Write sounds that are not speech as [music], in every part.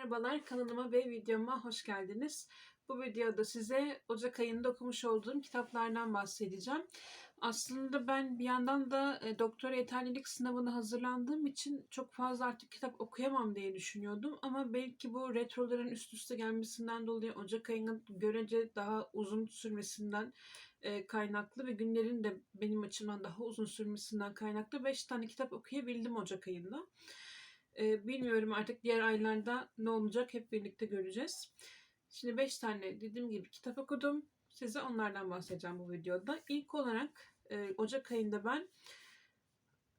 Merhabalar kanalıma ve videoma hoş geldiniz. Bu videoda size Ocak ayında okumuş olduğum kitaplardan bahsedeceğim. Aslında ben bir yandan da e, doktora yeterlilik sınavına hazırlandığım için çok fazla artık kitap okuyamam diye düşünüyordum. Ama belki bu retroların üst üste gelmesinden dolayı Ocak ayının görece daha uzun sürmesinden e, kaynaklı ve günlerin de benim açımdan daha uzun sürmesinden kaynaklı 5 tane kitap okuyabildim Ocak ayında. Ee, bilmiyorum artık diğer aylarda ne olacak hep birlikte göreceğiz. Şimdi 5 tane dediğim gibi kitap okudum. Size onlardan bahsedeceğim bu videoda. İlk olarak e, Ocak ayında ben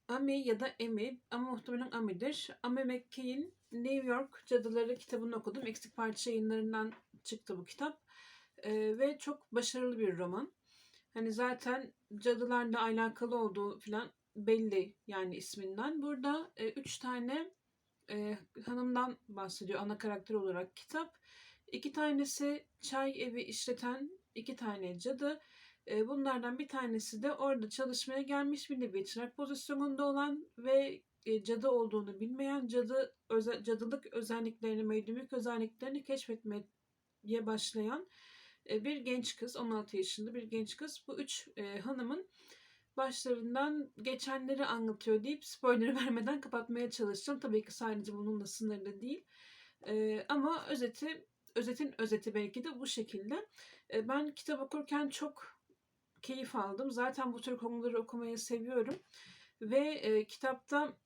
Ami ya da Emi ama muhtemelen Ami'dir. Ami McKay'in New York Cadıları kitabını okudum. Eksik Parça yayınlarından çıktı bu kitap. E, ve çok başarılı bir roman. Hani zaten cadılarla alakalı olduğu falan belli yani isminden. Burada e, üç tane e, hanımdan bahsediyor ana karakter olarak kitap. İki tanesi çay evi işleten iki tane cadı. E, bunlardan bir tanesi de orada çalışmaya gelmiş bir nevi çırak pozisyonunda olan ve e, cadı olduğunu bilmeyen cadı öze, cadılık özelliklerini, medyumluk özelliklerini keşfetmeye başlayan e, bir genç kız, 16 yaşında bir genç kız. Bu üç e, hanımın başlarından geçenleri anlatıyor deyip spoiler [laughs] vermeden kapatmaya çalışacağım. Tabii ki sadece bununla sınırlı değil. Ee, ama özeti, özetin özeti belki de bu şekilde. Ee, ben kitap okurken çok keyif aldım. Zaten bu tür konuları okumayı seviyorum. Ve e, kitapta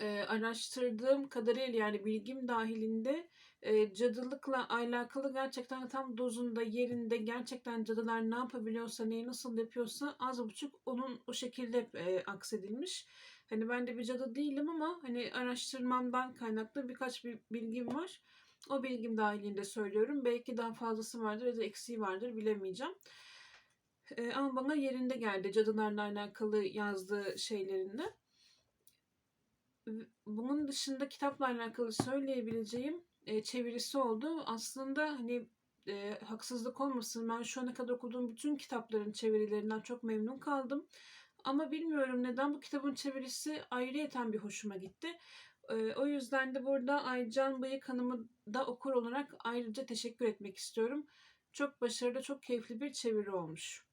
e, araştırdığım kadarıyla yani bilgim dahilinde e, cadılıkla alakalı gerçekten tam dozunda yerinde gerçekten cadılar ne yapabiliyorsa neyi nasıl yapıyorsa az buçuk onun o şekilde e, aksedilmiş. Hani ben de bir cadı değilim ama hani araştırmamdan kaynaklı birkaç bir bilgim var. O bilgim dahilinde söylüyorum. Belki daha fazlası vardır ya da eksiği vardır bilemeyeceğim. E, ama bana yerinde geldi cadılarla alakalı yazdığı şeylerinde. Bunun dışında kitapla alakalı söyleyebileceğim e, çevirisi oldu. Aslında hani e, haksızlık olmasın ben şu ana kadar okuduğum bütün kitapların çevirilerinden çok memnun kaldım. Ama bilmiyorum neden bu kitabın çevirisi ayrıyeten bir hoşuma gitti. E, o yüzden de burada Aycan Bıyık Hanım'ı da okur olarak ayrıca teşekkür etmek istiyorum. Çok başarılı, çok keyifli bir çeviri olmuş.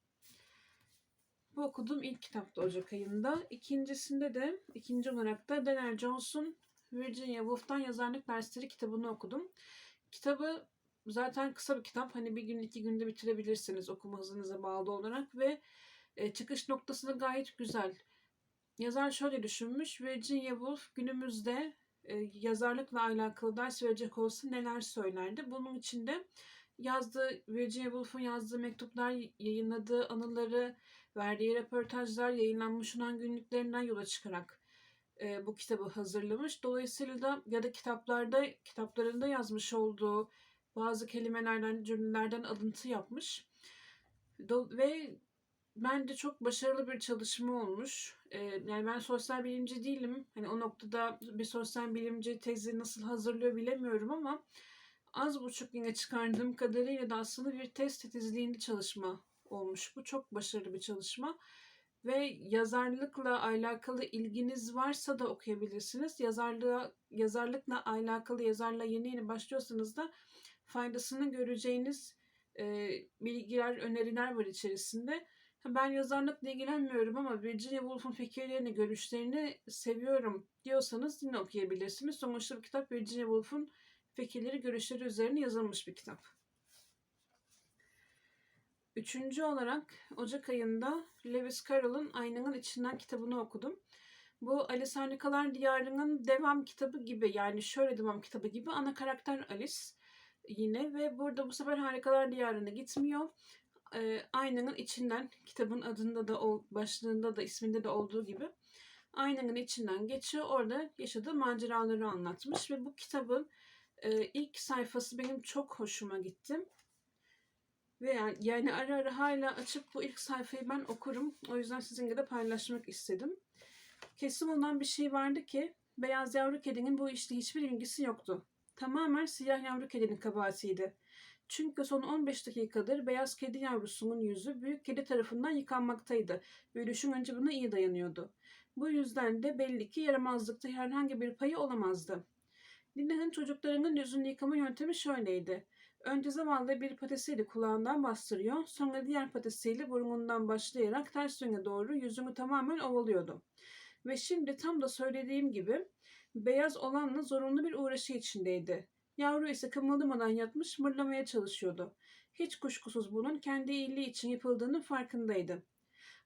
Bu okuduğum ilk kitapta Ocak ayında. İkincisinde de, ikinci olarak da Daniel Jones'un Virginia Woolf'tan yazarlık dersleri kitabını okudum. Kitabı zaten kısa bir kitap. Hani bir gün iki günde bitirebilirsiniz okuma hızınıza bağlı olarak ve e, çıkış noktası da gayet güzel. Yazar şöyle düşünmüş. Virginia Woolf günümüzde e, yazarlıkla alakalı ders verecek olsa neler söylerdi? Bunun içinde yazdığı, Virginia Woolf'un yazdığı mektuplar, yayınladığı anıları, verdiği röportajlar, yayınlanmış olan günlüklerinden yola çıkarak e, bu kitabı hazırlamış. Dolayısıyla da ya da kitaplarda, kitaplarında yazmış olduğu bazı kelimelerden, cümlelerden alıntı yapmış. Do ve bence çok başarılı bir çalışma olmuş. Ee, yani ben sosyal bilimci değilim. Hani o noktada bir sosyal bilimci tezi nasıl hazırlıyor bilemiyorum ama az buçuk yine çıkardığım kadarıyla da aslında bir test titizliğinde çalışma olmuş. Bu çok başarılı bir çalışma. Ve yazarlıkla alakalı ilginiz varsa da okuyabilirsiniz. Yazarlığa, yazarlıkla alakalı yazarla yeni yeni başlıyorsanız da faydasını göreceğiniz e, bilgiler, öneriler var içerisinde. Ben yazarlıkla ilgilenmiyorum ama Virginia Woolf'un fikirlerini, görüşlerini seviyorum diyorsanız yine okuyabilirsiniz. Sonuçta bu kitap Virginia Woolf'un fikirleri, görüşleri üzerine yazılmış bir kitap. Üçüncü olarak Ocak ayında Lewis Carroll'ın Aynanın İçinden kitabını okudum. Bu Alice Harikalar Diyarı'nın devam kitabı gibi yani şöyle devam kitabı gibi ana karakter Alice yine ve burada bu sefer Harikalar Diyarı'na gitmiyor. E, aynanın içinden kitabın adında da başlığında da isminde de olduğu gibi aynanın içinden geçiyor. Orada yaşadığı maceraları anlatmış ve bu kitabın e, ilk sayfası benim çok hoşuma gitti. Ve yani, yani ara ara hala açıp bu ilk sayfayı ben okurum. O yüzden sizinle de paylaşmak istedim. Kesin olan bir şey vardı ki beyaz yavru kedinin bu işte hiçbir ilgisi yoktu. Tamamen siyah yavru kedinin kabahatiydi. Çünkü son 15 dakikadır beyaz kedi yavrusunun yüzü büyük kedi tarafından yıkanmaktaydı ve önce buna iyi dayanıyordu. Bu yüzden de belli ki yaramazlıkta herhangi bir payı olamazdı. Lina'nın çocuklarının yüzünü yıkama yöntemi şöyleydi. Önce zavallı bir patesiyle kulağından bastırıyor, sonra diğer patesiyle burnundan başlayarak ters yöne doğru yüzünü tamamen ovalıyordu. Ve şimdi tam da söylediğim gibi beyaz olanla zorunlu bir uğraşı içindeydi. Yavru ise kımıldamadan yatmış mırlamaya çalışıyordu. Hiç kuşkusuz bunun kendi iyiliği için yapıldığının farkındaydı.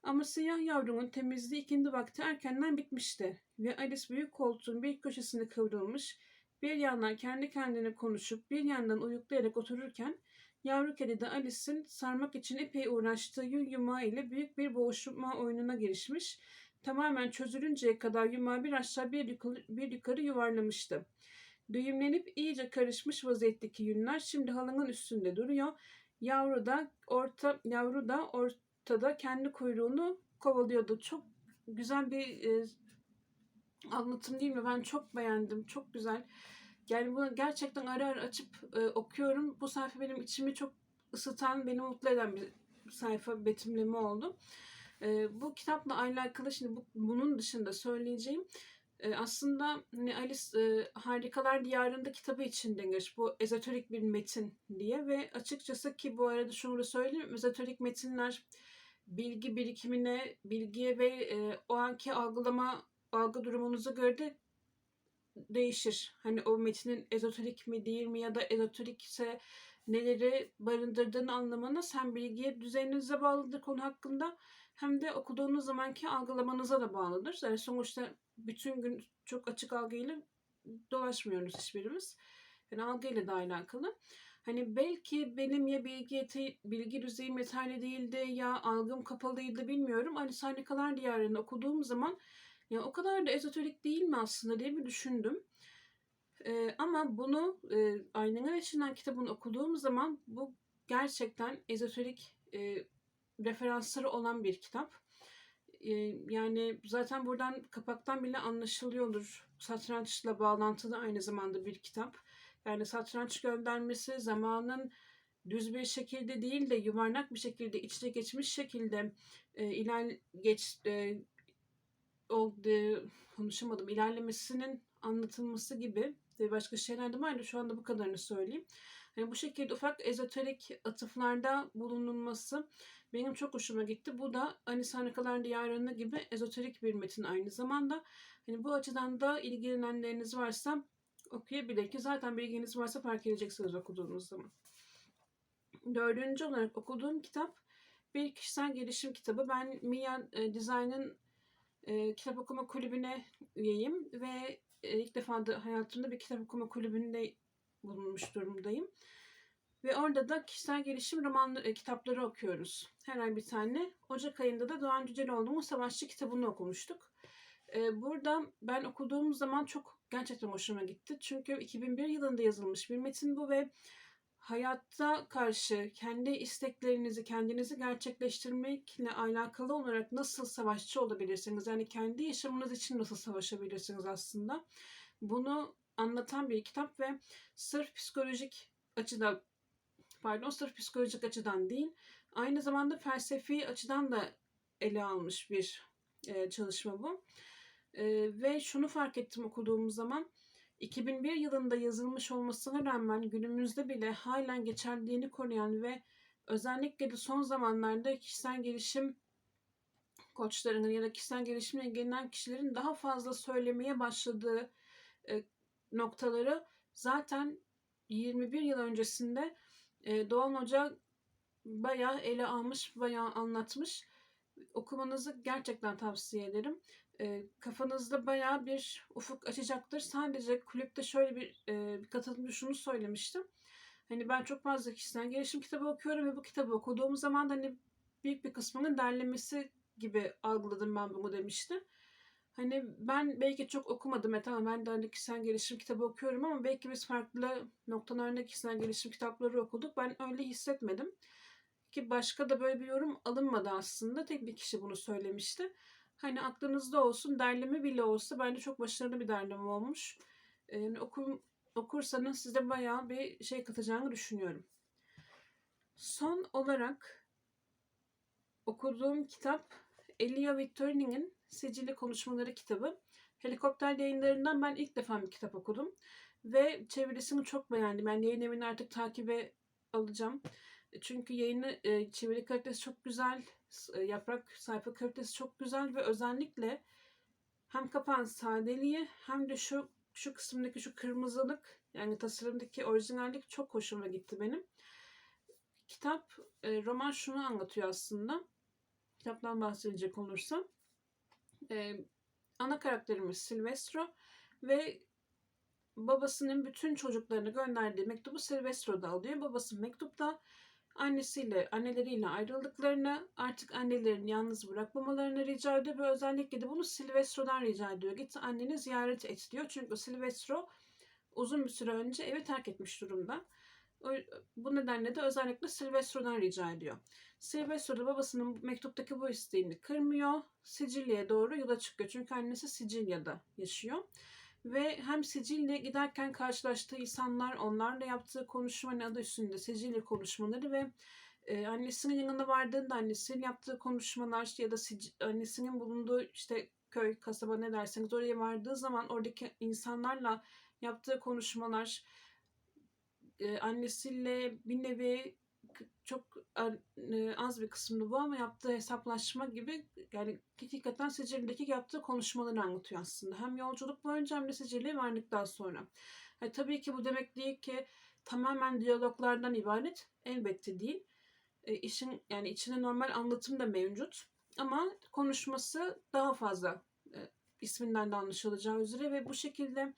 Ama siyah yavrunun temizliği ikindi vakti erkenden bitmişti ve Alice büyük koltuğun bir köşesinde kıvrılmış, bir yandan kendi kendine konuşup bir yandan uyuklayarak otururken yavru kedi de Alice'in sarmak için epey uğraştığı yün yumağı ile büyük bir boğuşma oyununa girişmiş, tamamen çözülünceye kadar yumağı bir aşağı bir yukarı, bir yukarı yuvarlamıştı. Düğümlenip iyice karışmış vaziyetteki yünler şimdi halının üstünde duruyor. Yavru da orta yavru da ortada kendi kuyruğunu kovalıyordu. Çok güzel bir e, anlatım değil mi? Ben çok beğendim. Çok güzel. Yani bunu gerçekten ara ara açıp e, okuyorum. Bu sayfa benim içimi çok ısıtan, beni mutlu eden bir sayfa betimleme oldu. E, bu kitapla alakalı şimdi bu, bunun dışında söyleyeceğim e, aslında hani Alice e, Harikalar Diyarında kitabı için denir. Bu ezoterik bir metin diye ve açıkçası ki bu arada şunu söyleyeyim. Ezoterik metinler bilgi birikimine, bilgiye ve e, o anki algılama, algı durumunuza göre de değişir. Hani o metinin ezoterik mi değil mi ya da ezoterik ise neleri barındırdığını anlamanız hem bilgiye düzeyinize bağlıdır konu hakkında hem de okuduğunuz zamanki algılamanıza da bağlıdır. Yani sonuçta bütün gün çok açık algıyla dolaşmıyoruz hiçbirimiz. Yani algıyla da alakalı. Hani belki benim ya bilgi, ete, bilgi düzeyim yeterli değildi ya algım kapalıydı bilmiyorum. Hani Sarnikalar Diyarı'nı okuduğum zaman ya o kadar da ezoterik değil mi aslında diye bir düşündüm. Ee, ama bunu e, Aynalar İçinden kitabını okuduğum zaman bu gerçekten ezoterik e, referansları olan bir kitap. E, yani zaten buradan kapaktan bile anlaşılıyordur. Satrançla bağlantılı aynı zamanda bir kitap. Yani satranç göndermesi zamanın düz bir şekilde değil de yuvarlak bir şekilde içine geçmiş şekilde e, iler geç e, konuşamadım ilerlemesinin anlatılması gibi ve başka şeyler de vardı. Şu anda bu kadarını söyleyeyim. Yani bu şekilde ufak ezoterik atıflarda bulunulması benim çok hoşuma gitti. Bu da Anis Harikalar Diyarı'nda gibi ezoterik bir metin aynı zamanda. Hani bu açıdan da ilgilenenleriniz varsa okuyabilir ki zaten bilginiz varsa fark edeceksiniz okuduğunuz zaman. Dördüncü olarak okuduğum kitap bir kişisel gelişim kitabı. Ben Mia e, Design'ın e, kitap okuma kulübüne üyeyim ve e, ilk defa da hayatımda bir kitap okuma kulübünde bulunmuş durumdayım. Ve orada da kişisel gelişim roman e, kitapları okuyoruz. Her ay bir tane. Ocak ayında da Doğan Cüceloğlu'nun Savaşçı kitabını okumuştuk. E, burada ben okuduğum zaman çok gerçekten hoşuma gitti. Çünkü 2001 yılında yazılmış bir metin bu ve hayatta karşı kendi isteklerinizi, kendinizi gerçekleştirmekle alakalı olarak nasıl savaşçı olabilirsiniz? Yani kendi yaşamınız için nasıl savaşabilirsiniz aslında? Bunu anlatan bir kitap ve sırf psikolojik açıdan pardon sırf psikolojik açıdan değil aynı zamanda felsefi açıdan da ele almış bir e, çalışma bu. E, ve şunu fark ettim okuduğum zaman 2001 yılında yazılmış olmasına rağmen günümüzde bile halen geçerliliğini koruyan ve özellikle de son zamanlarda kişisel gelişim koçlarının ya da kişisel gelişimle ilgilenen kişilerin daha fazla söylemeye başladığı e, noktaları zaten 21 yıl öncesinde e, Doğan Hoca bayağı ele almış, bayağı anlatmış. Okumanızı gerçekten tavsiye ederim. E, kafanızda bayağı bir ufuk açacaktır. Sadece kulüpte şöyle bir, e, bir katılımcı şunu söylemiştim. Hani ben çok fazla kişisel gelişim kitabı okuyorum ve bu kitabı okuduğum zaman da hani büyük bir kısmının derlemesi gibi algıladım ben bunu demişti. Hani ben belki çok okumadım. E tamam ben de hani kişisel gelişim kitabı okuyorum ama belki biz farklı noktalarında kişisel gelişim kitapları okuduk. Ben öyle hissetmedim. Ki başka da böyle bir yorum alınmadı aslında. Tek bir kişi bunu söylemişti. Hani aklınızda olsun derleme bile olsa bence çok başarılı bir derleme olmuş. Yani okum, okursanız size bayağı bir şey katacağını düşünüyorum. Son olarak okuduğum kitap Elia Victorining'in Sicilya Konuşmaları kitabı. Helikopter yayınlarından ben ilk defa bir kitap okudum. Ve çevirisini çok beğendim. Ben yayın evini artık takibe alacağım. Çünkü yayını e, çeviri kalitesi çok güzel. E, Yaprak sayfa kalitesi çok güzel ve özellikle hem kapağın sadeliği hem de şu şu kısımdaki şu kırmızılık yani tasarımdaki orijinallik çok hoşuma gitti benim. Kitap e, roman şunu anlatıyor aslında. Kitaptan bahsedecek olursam. E, ana karakterimiz Silvestro ve babasının bütün çocuklarını gönderdiği mektubu Silvestro da alıyor. Babası mektupta annesiyle, anneleriyle ayrıldıklarını, artık annelerini yalnız bırakmamalarını rica ediyor ve özellikle de bunu Silvestro'dan rica ediyor. Git anneni ziyaret et diyor. Çünkü Silvestro uzun bir süre önce evi terk etmiş durumda. Bu nedenle de özellikle Silvestro'dan rica ediyor. Silvestro da babasının mektuptaki bu isteğini kırmıyor. Sicilya'ya doğru yola çıkıyor. Çünkü annesi Sicilya'da yaşıyor. Ve hem Sicilya giderken karşılaştığı insanlar, onlarla yaptığı konuşmanın adı üstünde Sicilya konuşmaları ve e, annesinin yanına vardığında annesinin yaptığı konuşmalar ya da Sic- annesinin bulunduğu işte köy, kasaba ne derseniz oraya vardığı zaman oradaki insanlarla yaptığı konuşmalar e, annesiyle bir nevi çok a- e, az bir kısmında bu ama yaptığı hesaplaşma gibi yani hakikaten Sicilya'daki yaptığı konuşmaları anlatıyor aslında. Hem yolculuk boyunca hem de Sicilya'ya vardıktan sonra. Ha, tabii ki bu demek değil ki tamamen diyaloglardan ibaret. Elbette değil. E, işin yani içinde normal anlatım da mevcut. Ama konuşması daha fazla e, isminden de anlaşılacağı üzere ve bu şekilde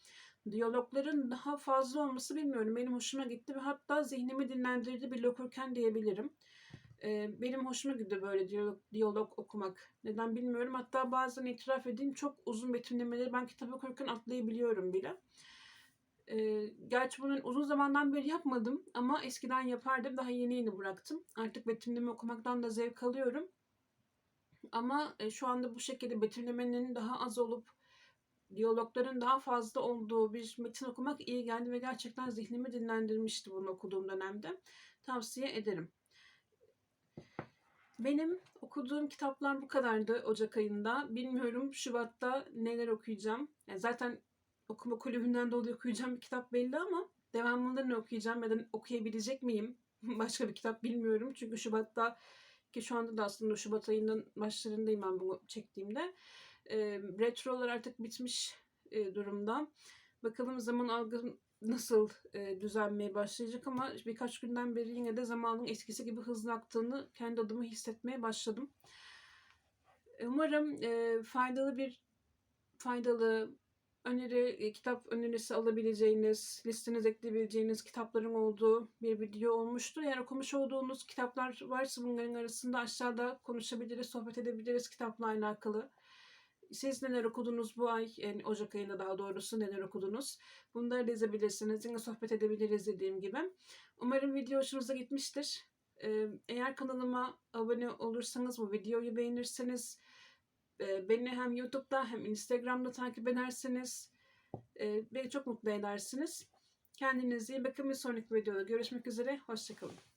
diyalogların daha fazla olması bilmiyorum. Benim hoşuma gitti ve hatta zihnimi dinlendirdi bir okurken diyebilirim. Ee, benim hoşuma gidiyor böyle diyalog, diyalog okumak. Neden bilmiyorum. Hatta bazen itiraf edeyim çok uzun betimlemeleri ben kitap okurken atlayabiliyorum bile. Ee, gerçi bunu uzun zamandan beri yapmadım ama eskiden yapardım. Daha yeni yeni bıraktım. Artık betimleme okumaktan da zevk alıyorum. Ama e, şu anda bu şekilde betimlemenin daha az olup diyalogların daha fazla olduğu bir metin okumak iyi geldi ve gerçekten zihnimi dinlendirmişti bunu okuduğum dönemde. Tavsiye ederim. Benim okuduğum kitaplar bu kadardı Ocak ayında. Bilmiyorum Şubat'ta neler okuyacağım. Yani zaten okuma kulübünden dolayı okuyacağım bir kitap belli ama devamında ne okuyacağım ya da okuyabilecek miyim? [laughs] Başka bir kitap bilmiyorum. Çünkü Şubat'ta ki şu anda da aslında Şubat ayının başlarındayım ben bunu çektiğimde. E, retrolar artık bitmiş e, durumda. Bakalım zaman algım nasıl e, düzelmeye başlayacak ama birkaç günden beri yine de zamanın eskisi gibi hızlı aktığını kendi adıma hissetmeye başladım. Umarım e, faydalı bir faydalı öneri, e, kitap önerisi alabileceğiniz, listenize ekleyebileceğiniz kitapların olduğu bir video olmuştur. Eğer okumuş olduğunuz kitaplar varsa bunların arasında aşağıda konuşabiliriz, sohbet edebiliriz kitapla alakalı. Siz neler okudunuz bu ay, yani Ocak ayında daha doğrusu neler okudunuz? Bunları da yazabilirsiniz. Yine sohbet edebiliriz dediğim gibi. Umarım video hoşunuza gitmiştir. Eğer kanalıma abone olursanız, bu videoyu beğenirseniz, beni hem YouTube'da hem Instagram'da takip ederseniz beni çok mutlu edersiniz. Kendinize iyi bakın. Bir sonraki videoda görüşmek üzere. Hoşçakalın.